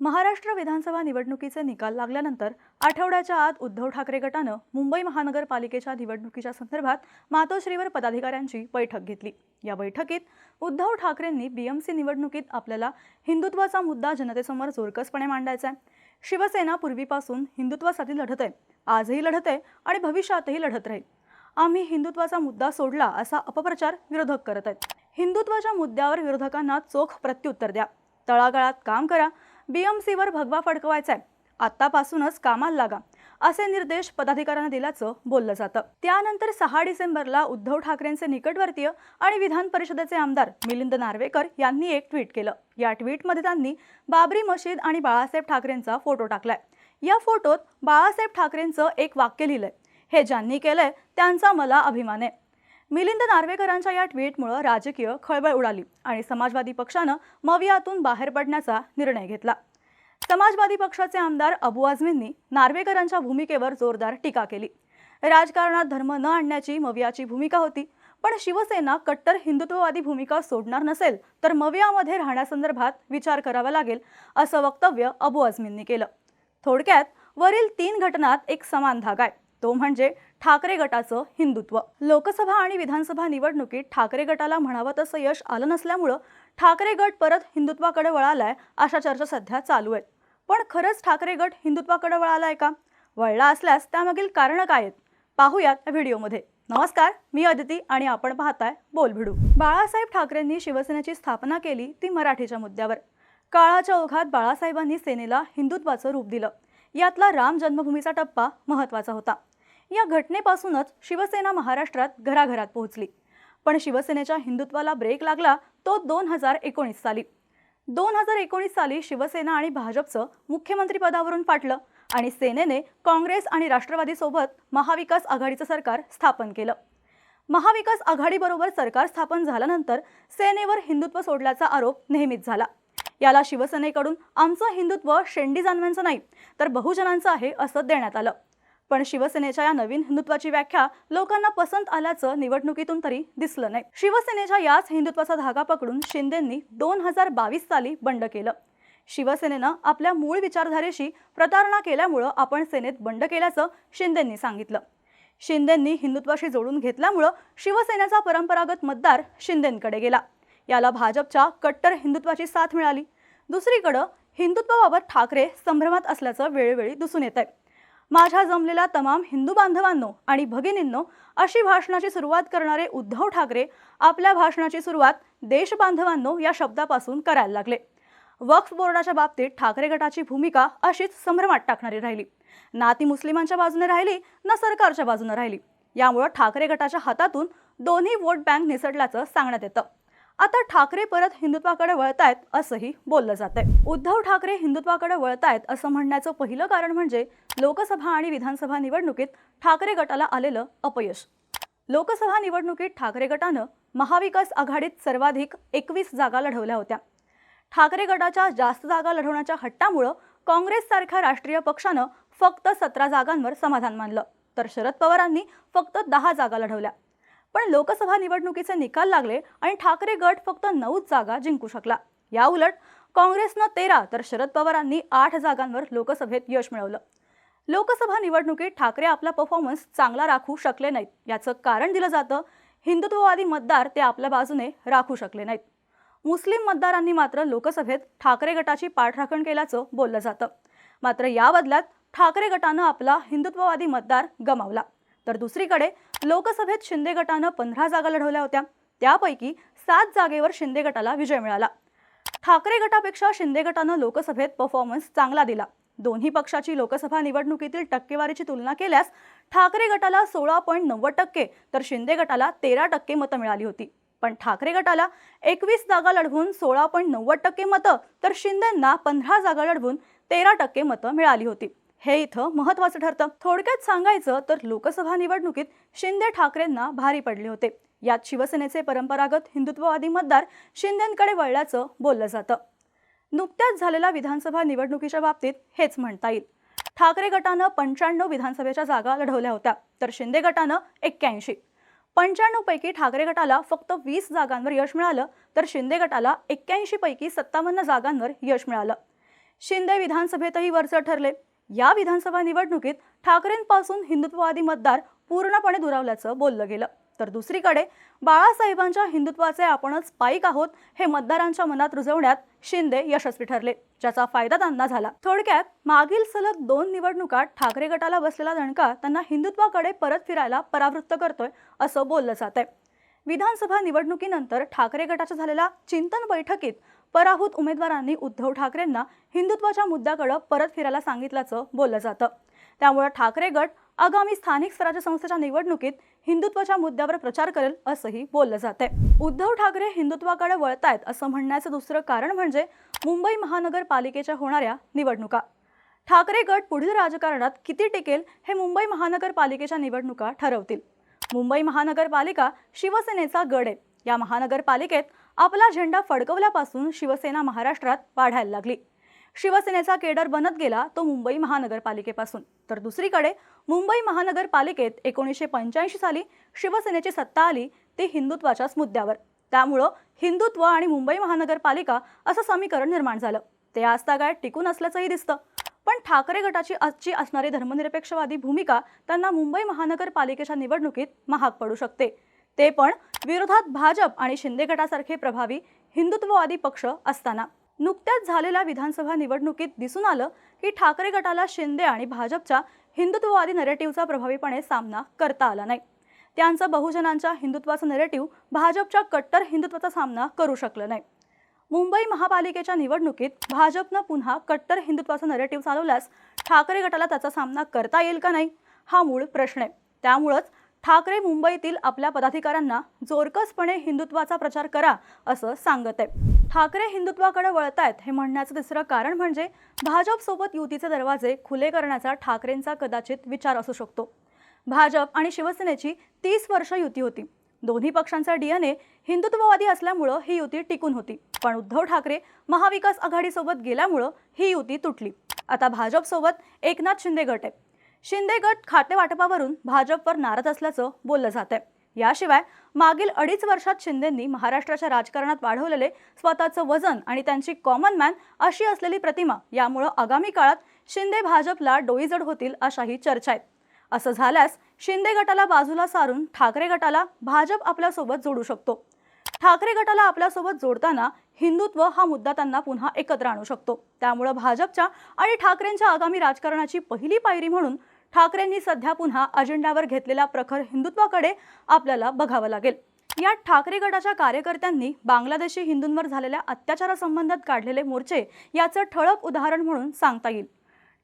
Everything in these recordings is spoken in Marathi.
महाराष्ट्र विधानसभा निवडणुकीचे निकाल लागल्यानंतर आठवड्याच्या आत उद्धव ठाकरे गटानं मुंबई महानगरपालिकेच्या निवडणुकीच्या संदर्भात मातोश्रीवर पदाधिकाऱ्यांची बैठक घेतली. या बैठकीत उद्धव ठाकरेंनी बीएमसी निवडणुकीत आपल्याला हिंदुत्वाचा मुद्दा जनतेसमोर जोरकसपणे मांडायचा आहे शिवसेना पूर्वीपासून हिंदुत्वासाठी लढत आहे. आजही लढत आहे आणि भविष्यातही लढत राहील. आम्ही हिंदुत्वाचा मुद्दा सोडला असा अपप्रचार विरोधक करत आहेत. हिंदुत्वाच्या मुद्द्यावर विरोधकांना चोख प्रत्युत्तर द्या. तळागाळात काम करा बीएमसीवर भगवा फडकवायचा आहे आत्तापासूनच कामाला लागा असे निर्देश पदाधिकाऱ्यांना दिल्याचं बोललं जातं. त्यानंतर सहा डिसेंबरला उद्धव ठाकरेंचे निकटवर्तीय आणि विधान परिषदेचे आमदार मिलिंद नार्वेकर यांनी एक ट्विट केलं. या ट्विटमध्ये त्यांनी बाबरी मशीद आणि बाळासाहेब ठाकरेंचा फोटो टाकलाय. या फोटोत बाळासाहेब ठाकरेंचं एक वाक्य लिहिलंय. हे ज्यांनी केलंय त्यांचा मला अभिमान आहे. मिलिंद नार्वेकरांच्या या ट्विटमुळं राजकीय खळबळ उडाली आणि समाजवादी पक्षानं मवियातून बाहेर पडण्याचा निर्णय घेतला. समाजवादी पक्षाचे आमदार अबू आझमींनी नार्वेकरांच्या भूमिकेवर जोरदार टीका केली. राजकारणात धर्म न आणण्याची मवियाची भूमिका होती पण शिवसेना कट्टर हिंदुत्ववादी भूमिका सोडणार नसेल तर मवियामध्ये राहण्यासंदर्भात विचार करावा लागेल असं वक्तव्य अबू आझमींनी केलं. थोडक्यात वरील तीन घटनात एक समान धागा आहे. तो म्हणजे ठाकरे गटाचं हिंदुत्व. लोकसभा आणि विधानसभा निवडणुकीत ठाकरे गटाला म्हणावं तसं यश आलं नसल्यामुळं ठाकरे गट परत हिंदुत्वाकडे वळालाय अशा चर्चा सध्या चालू आहेत. पण खरंच ठाकरे गट हिंदुत्वाकडे वळालाय का? वळला असल्यास त्यामागील कारणं काय आहेत? पाहूयात या व्हिडिओमध्ये. नमस्कार मी अदिती आणि आपण पाहताय बोलभिडू. बाळासाहेब ठाकरेंनी शिवसेनेची स्थापना केली ती मराठीच्या मुद्द्यावर. काळाच्या ओघात बाळासाहेबांनी सेनेला हिंदुत्वाचं रूप दिलं. यातला राम जन्मभूमीचा टप्पा महत्त्वाचा होता. या घटनेपासूनच शिवसेना महाराष्ट्रात घराघरात पोहोचली. पण शिवसेनेच्या हिंदुत्वाला ब्रेक लागला तो दोन हजार एकोणीस साली. दोन हजार एकोणीस साली शिवसेना आणि भाजपचं मुख्यमंत्रीपदावरून फाटलं आणि सेनेने काँग्रेस आणि राष्ट्रवादीसोबत महाविकास आघाडीचं सरकार स्थापन केलं. महाविकास आघाडीबरोबर सरकार स्थापन झाल्यानंतर सेनेवर हिंदुत्व सोडल्याचा आरोप नेहमीच झाला. याला शिवसेनेकडून आमचं हिंदुत्व शेंडी जानव्यांचं नाही तर बहुजनांचं आहे असं देण्यात आलं. पण शिवसेनेच्या या नवीन हिंदुत्वाची व्याख्या लोकांना पसंत आल्याचं निवडणुकीतून तरी दिसलं नाही. शिवसेनेच्या याच हिंदुत्वाचा धागा पकडून शिंदेंनी दोन हजार बावीस साली बंड केलं. शिवसेनेनं आपल्या मूळ विचारधारेशी प्रतारणा केल्यामुळं आपण सेनेत बंड केल्याचं शिंदेंनी सांगितलं. शिंदेंनी हिंदुत्वाशी जोडून घेतल्यामुळं शिवसेनेचा परंपरागत मतदार शिंदेंकडे गेला. याला भाजपच्या कट्टर हिंदुत्वाची साथ मिळाली. दुसरीकडं हिंदुत्वाबाबत ठाकरे संभ्रमात असल्याचं वेळोवेळी दिसून येत आहे माझ्या जमलेल्या तमाम हिंदू बांधवांनो आणि भगिनींनो अशी भाषणाची सुरुवात करणारे उद्धव ठाकरे आपल्या भाषणाची सुरुवात देशबांधवांनो या शब्दापासून करायला लागले. वक्फ बोर्डाच्या बाबतीत ठाकरे गटाची भूमिका अशीच संभ्रमात टाकणारी राहिली. ना ती मुस्लिमांच्या बाजूने राहिली ना सरकारच्या बाजूने राहिली. यामुळं ठाकरे गटाच्या हातातून दोन्ही वोट बँक निसटल्याचं सांगण्यात येतं. आता ठाकरे परत हिंदुत्वाकडे वळतायत असंही बोललं जात आहे उद्धव ठाकरे हिंदुत्वाकडे वळतायत असं म्हणण्याचं पहिलं कारण म्हणजे लोकसभा आणि विधानसभा निवडणुकीत ठाकरे गटाला आलेलं अपयश. लोकसभा निवडणुकीत ठाकरे गटानं महाविकास आघाडीत सर्वाधिक एकवीस जागा लढवल्या होत्या. ठाकरे गटाच्या जास्त जागा लढवण्याच्या हट्टामुळं काँग्रेससारख्या राष्ट्रीय पक्षानं फक्त सतरा जागांवर समाधान मानलं तर शरद पवारांनी फक्त दहा जागा लढवल्या. पण लोकसभा निवडणुकीचे निकाल लागले आणि ठाकरे गट फक्त नऊच जागा जिंकू शकला. या उलट काँग्रेसनं तेरा तर शरद पवारांनी आठ जागांवर लोकसभेत यश मिळवलं. लोकसभा निवडणुकीत ठाकरे आपला परफॉर्मन्स चांगला राखू शकले नाहीत. याचं कारण दिलं जातं हिंदुत्ववादी मतदार ते आपल्या बाजूने राखू शकले नाहीत. मुस्लिम मतदारांनी मात्र लोकसभेत ठाकरे गटाची पाठराखण केल्याचं बोललं जातं. मात्र या बदल्यात ठाकरे गटानं आपला हिंदुत्ववादी मतदार गमावला. तर दुसरीकडे लोकसभेत शिंदे गटानं पंधरा जागा लढवल्या होत्या. त्यापैकी सात जागेवर शिंदे गटाला विजय मिळाला. ठाकरे गटापेक्षा शिंदे गटानं लोकसभेत परफॉर्मन्स चांगला दिला. दोन्ही पक्षाची लोकसभा निवडणुकीतील टक्केवारीची तुलना केल्यास ठाकरे गटाला सोळा पॉईंट नव्वद टक्के तर शिंदे गटाला तेरा टक्के मतं मिळाली होती. पण ठाकरे गटाला एकवीस जागा लढवून सोळा पॉईंट नव्वद टक्के मतं तर शिंदेंना पंधरा जागा लढवून तेरा टक्के मतं मिळाली होती. हे इथं महत्वाचं ठरतं. थोडक्यात सांगायचं तर लोकसभा निवडणुकीत शिंदे ठाकरेंना भारी पडले होते. यात शिवसेनेचे परंपरागत हिंदुत्ववादी मतदार शिंदेंकडे वळल्याचं बोललं जातं. नुकत्याच झालेल्या विधानसभा निवडणुकीच्या बाबतीत हेच म्हणता येईल. ठाकरे गटानं पंच्याण्णव विधानसभेच्या जागा लढवल्या होत्या तर शिंदे गटानं एक्क्याऐंशी. पंच्याण्णवपैकी ठाकरे गटाला फक्त वीस जागांवर यश मिळालं तर शिंदे गटाला एक्क्याऐंशी पैकी सत्तावन्न जागांवर यश मिळालं. शिंदे विधानसभेतही वरचं ठरले. या विधानसभा निवडणुकीत ठाकरेंपासून हिंदुत्ववादी मतदार पूर्णपणे दुरावल्याचं बोललं गेलं. तर दुसरीकडे बाळासाहेबांच्या हिंदुत्वाचे आपणच पाईक आहोत हे मतदारांच्या मनात रुजवण्यात शिंदे यशस्वी ठरले ज्याचा फायदा त्यांना झाला. थोडक्यात मागील सलग दोन निवडणुकात ठाकरे गटाला बसलेला दणका त्यांना हिंदुत्वाकडे परत फिरायला परावृत्त करतोय असं बोललं जात आहे विधानसभा निवडणुकीनंतर ठाकरे गटाच्या झालेल्या चिंतन बैठकीत पराभूत उमेदवारांनी उद्धव ठाकरेंना हिंदुत्वाच्या मुद्द्याकडे परत फिरायला सांगितल्याचं बोललं जातं. त्यामुळे ठाकरे गट आगामी स्थानिक स्वराज्य संस्थेच्या निवडणुकीत हिंदुत्वाच्या मुद्द्यावर प्रचार करेल असंही बोललं जात आहे उद्धव ठाकरे हिंदुत्वाकडे वळतायत असं म्हणण्याचं दुसरं कारण म्हणजे मुंबई महानगरपालिकेच्या होणाऱ्या निवडणुका. ठाकरे गट पुढील राजकारणात किती टिकेल हे मुंबई महानगरपालिकेच्या निवडणुका ठरवतील. मुंबई महानगरपालिका शिवसेनेचा गड आहे. या महानगरपालिकेत आपला झेंडा फडकवल्यापासून शिवसेना महाराष्ट्रात वाढायला लागली. शिवसेनेचा केडर बनत गेला तो मुंबई महानगरपालिकेपासून. तर दुसरीकडे मुंबई महानगरपालिकेत एकोणीसशे पंच्याऐंशी साली शिवसेनेची सत्ता आली ती हिंदुत्वाच्याच मुद्द्यावर. त्यामुळं हिंदुत्व आणि मुंबई महानगरपालिका असं समीकरण निर्माण झालं. ते आज टिकून असल्याचंही दिसतं. पण ठाकरे गटाची आजची असणारी धर्मनिरपेक्षवादी भूमिका त्यांना मुंबई महानगरपालिकेच्या निवडणुकीत महाग पडू शकते. ते पण विरोधात भाजप आणि शिंदे गटासारखे प्रभावी हिंदुत्ववादी पक्ष असताना. नुकत्याच झालेल्या विधानसभा निवडणुकीत दिसून आलं की ठाकरे गटाला शिंदे आणि भाजपच्या हिंदुत्ववादी नरेटिव्हचा प्रभावीपणे सामना करता आला नाही. त्यांचं बहुजनांच्या हिंदुत्वाचं नरेटिव्ह भाजपच्या कट्टर हिंदुत्वाचा सामना करू शकलं नाही. मुंबई महापालिकेच्या निवडणुकीत भाजपनं पुन्हा कट्टर हिंदुत्वाचं नरेटिव्ह चालवल्यास ठाकरे गटाला त्याचा सामना करता येईल का नाही? हा मूळ प्रश्न आहे. त्यामुळंच ठाकरे मुंबईतील आपल्या पदाधिकाऱ्यांना जोरकसपणे हिंदुत्वाचा प्रचार करा असं सांगत आहे. ठाकरे हिंदुत्वाकडे वळतायत हे म्हणण्याचं तिसरं कारण म्हणजे भाजपसोबत युतीचे दरवाजे खुले करण्याचा ठाकरेंचा कदाचित विचार असू शकतो. भाजप आणि शिवसेनेची तीस वर्ष युती होती. दोन्ही पक्षांचा डीएनए हिंदुत्ववादी असल्यामुळं ही युती टिकून होती. पण उद्धव ठाकरे महाविकास आघाडीसोबत गेल्यामुळं ही युती तुटली. आता भाजपसोबत एकनाथ शिंदे गट आहे. शिंदे गट खाते वाटपावरून भाजपवर नाराज असल्याचं बोललं जात आहे याशिवाय मागील अडीच वर्षात शिंदेंनी महाराष्ट्राच्या राजकारणात वाढवलेले स्वतःचं वजन आणि त्यांची कॉमन मॅन अशी असलेली प्रतिमा यामुळं आगामी काळात शिंदे भाजपला डोईजड होतील अशाही चर्चा आहेत. असं झाल्यास शिंदे गटाला बाजूला सारून ठाकरे गटाला भाजप आपल्यासोबत जोडू शकतो. ठाकरे गटाला आपल्यासोबत जोडताना हिंदुत्व हा मुद्दा त्यांना पुन्हा एकत्र आणू शकतो. त्यामुळं भाजपच्या आणि ठाकरेंच्या आगामी राजकारणाची पहिली पायरी म्हणून ठाकरेंनी सध्या पुन्हा अजेंड्यावर घेतलेल्या प्रखर हिंदुत्वाकडे आपल्याला बघावं लागेल. यात ठाकरे गटाच्या कार्यकर्त्यांनी बांगलादेशी हिंदूंवर झालेल्या अत्याचारासंबंधात काढलेले मोर्चे याचं ठळक उदाहरण म्हणून सांगता येईल.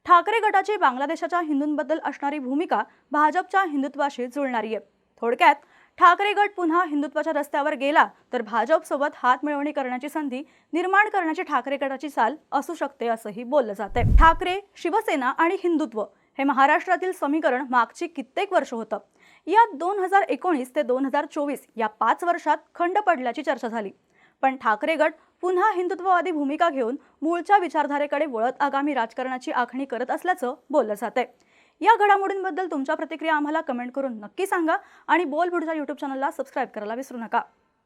ठाकरे गटाची बांगलादेशाच्या हिंदूंबद्दल असणारी भूमिका भाजपच्या हिंदुत्वाशी जुळणारी आहे. थोडक्यात ठाकरे गट पुन्हा हिंदुत्वाच्या रस्त्यावर गेला तर भाजपसोबत हात मिळवणी करण्याची संधी निर्माण करण्याची ठाकरे गटाची चाल असू शकते असंही बोललं जात आहे ठाकरे शिवसेना आणि हिंदुत्व हे महाराष्ट्रातील समीकरण मागची कित्येक वर्ष होतं. यात दोन हजार एकोणीस ते दोन हजार चोवीस या पाच वर्षात खंड पडल्याची चर्चा झाली. पण ठाकरे गट पुन्हा हिंदुत्ववादी भूमिका घेऊन मूळच्या विचारधारेकडे वळत आगामी राजकारणाची आखणी करत असल्याचं बोललं जात आहे या घडामोडींबद्दल तुमच्या प्रतिक्रिया आम्हाला कमेंट करून नक्की सांगा आणि बोल बुडच्या यूट्यूब चॅनलला सबस्क्राईब करायला विसरू नका.